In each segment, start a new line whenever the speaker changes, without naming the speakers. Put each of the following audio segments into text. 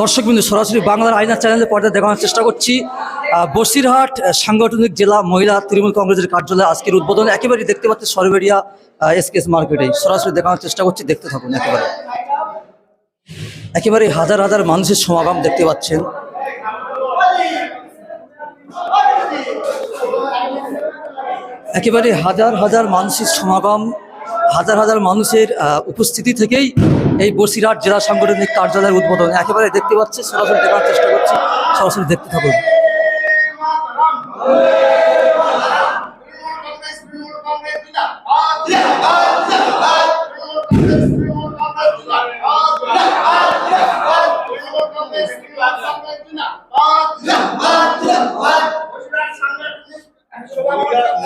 দর্শক বিন্দু সরাসরি বাংলার আইনার চ্যানেলে পর্দায় দেখানোর চেষ্টা করছি। বসিরহাট সাংগঠনিক জেলা মহিলা তৃণমূল কংগ্রেসের কার্যালয়ে আজকের উদ্বোধন। একেবারেই দেখতে পাচ্ছি সরবেরিয়া এসকেএস মার্কেটে সরাসরি দেখানোর চেষ্টা করছি, দেখতে থাকুন একেবারে। একেবারে হাজার হাজার মানুষের সমাগম দেখতে পাচ্ছেন। একেবারে হাজার হাজার মানুষের সমাগম, হাজার হাজার মানুষের উপস্থিতি থেকেই এই বসিরহাট জেলা সাংগঠনিক কার্যালয়ের উদ্বোধন। একেবারে দেখতে পাচ্ছি, সরাসরি দেখার চেষ্টা করছি। সরাসরি দেখতে থাকুন।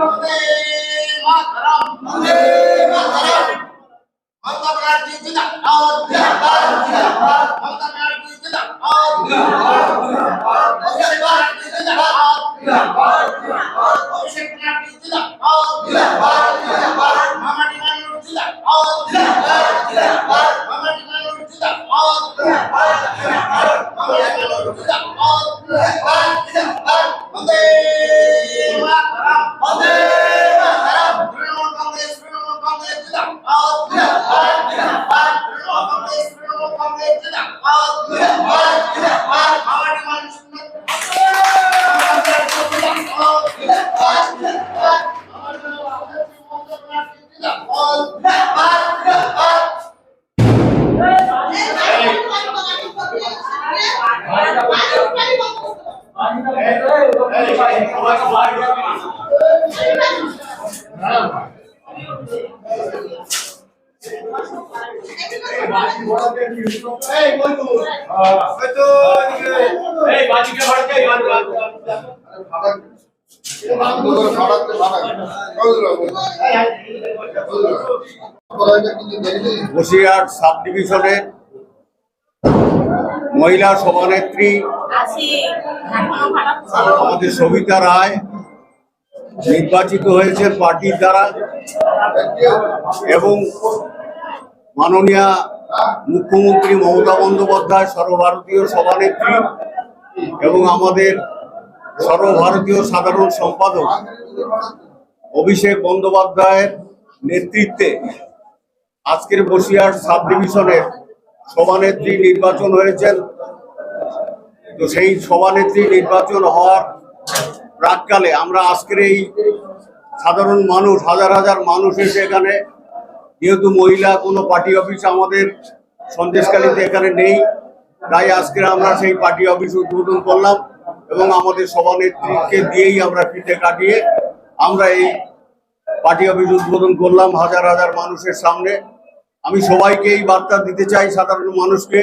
বন্দে মাতরম মমতা ব্যানার্জি জিন্দাবাদ জিন্দাবাদ জিন্দাবাদ মমতা ব্যানার্জি জিন্দাবাদ জিন্দাবাদ অভিষেক ব্যানার্জি জিন্দাবাদ জিন্দাবাদ অভিষেক
বসিরহাট সাব ডিভিশনে মহিলা সভানেত্রী আমাদের সবিতা রায় নির্বাচিত হয়েছেন পার্টির দ্বারা এবং মাননীয় মুখ্যমন্ত্রী মমতা বন্দ্যোপাধ্যায় সর্বভারতীয় সভানেত্রী এবং আমাদের সর্বভারতীয় সাধারণ সম্পাদক অভিষেক বন্দ্যোপাধ্যায়ের নেতৃত্বে আজকের বসিয়ার সাব ডিভিশনের সভানেত্রী নির্বাচন হয়েছেন তো সেই সভানেত্রী নির্বাচন হওয়ার প্রাককালে আমরা আজকের এই সাধারণ মানুষ, হাজার হাজার মানুষ এসে এখানে, যেহেতু মহিলা কোনো পার্টি অফিস আমাদের সন্দেশকালীতে এখানে নেই, তাই আজকে আমরা সেই পার্টি অফিস উদ্বোধন করলাম এবং আমাদের সভানেত্রীকে দিয়েই আমরা পিঠে কাটিয়ে আমরা এই পার্টি অফিস উদ্বোধন করলাম হাজার হাজার মানুষের সামনে। আমি সবাইকে এই বার্তা দিতে চাই সাধারণ মানুষকে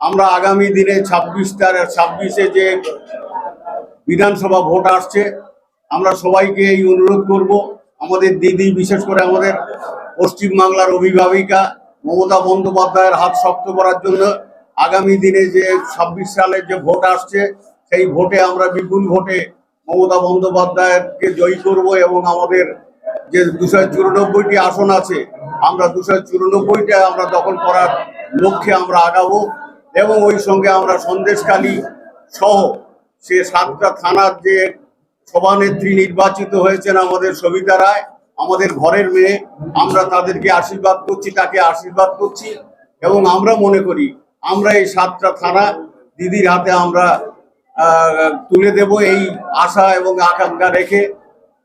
আমরা আগামী দিনে ছাব্বিশ তারিখ, ছাব্বিশে যে বিধানসভা ভোট আসছে, আমরা সবাইকে এই অনুরোধ করব, আমাদের দিদি, বিশেষ করে আমাদের পশ্চিমবাংলার অভিভাবিকা মমতা বন্দ্যোপাধ্যায়ের হাত শক্ত করার জন্য আগামী দিনে যে ছাব্বিশ সালের যে ভোট আসছে, সেই ভোটে আমরা বিপুল ভোটে মমতা বন্দ্যোপাধ্যায়কে জয়ী করব এবং আমাদের যে দুশো চুরানব্বইটি আসন আছে, আমরা দুশো চুরানব্বইটা আমরা দখল করার লক্ষ্যে আমরা আগাবো। এবং ওই সঙ্গে আমরা সন্দেশকালী সহ সে সাতটা থানার যে সভানেত্রী নির্বাচিত হয়েছেন আমাদের সবিতা রায়, আমাদের ঘরের মেয়ে, আমরা তাদেরকে আশীর্বাদ করছি, তাকে আশীর্বাদ করছি এবং আমরা মনে করি আমরা এই সাতটা থানা দিদির হাতে আমরা তুলে দেব এই আশা এবং আকাঙ্ক্ষা রেখে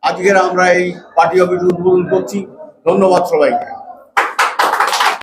আজকের আমরা এই পার্টি অফিস উদ্বোধন করছি। ধন্যবাদ সবাইকে।